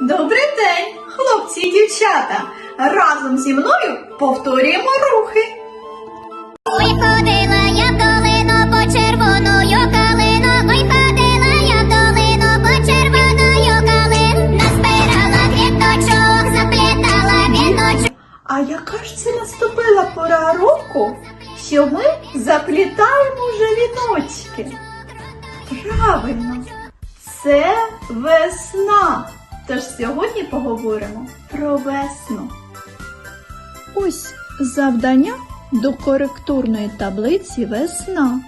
Добрий день, хлопці і дівчата! Разом зі мною повторюємо рухи. Ой, ходила я в долину по червоною калину, ой, ходила я в долину по червоною калину, назбирала квіточок, заплітала віночок. А яка ж це наступила пора року, що ми заплітаємо вже віночки? Правильно, це весна. Тож сьогодні поговоримо про весну. Ось завдання до коректурної таблиці весна.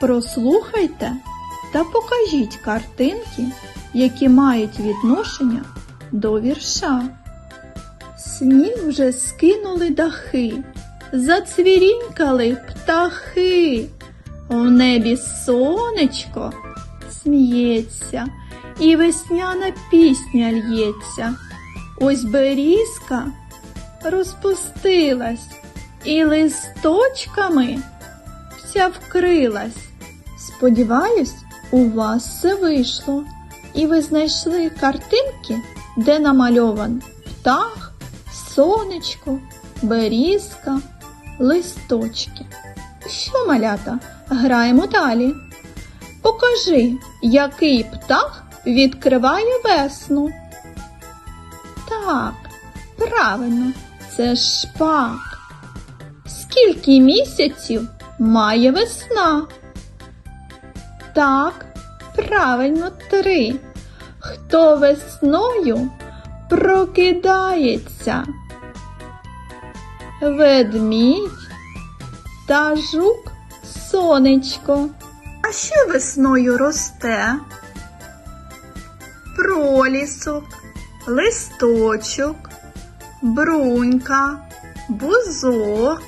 Прослухайте та покажіть картинки, які мають відношення до вірша. Сніг вже скинули дахи, зацвірінькали птахи. В небі сонечко сміється, і весняна пісня лється. Ось берізка розпустилась, і листочками вся вкрилась. Сподіваюсь, у вас все вийшло, і ви знайшли картинки, де намальован птах, сонечко, берізка, листочки. Що, малята, граємо далі. Покажи, який птах відкриває весну. Так, правильно, це шпак. Скільки місяців має весна? Так, правильно, три. Хто весною прокидається? Ведмідь та жук сонечко. А що весною росте? Пролісок, листочок, брунька, бузок,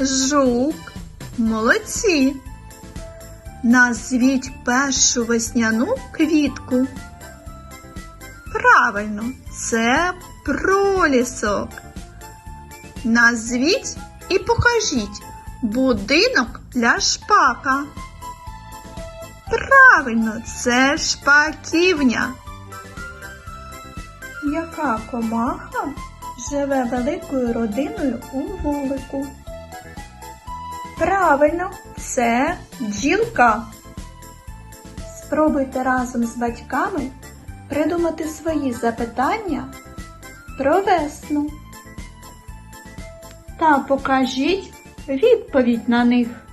жук, молодці. Назвіть першу весняну квітку. Правильно, це пролісок. Назвіть і покажіть будинок для шпака. Правильно, це шпаківня. Яка комаха живе великою родиною у вулику? Правильно, це бджілка. Спробуйте разом з батьками придумати свої запитання про весну. Та покажіть відповідь на них.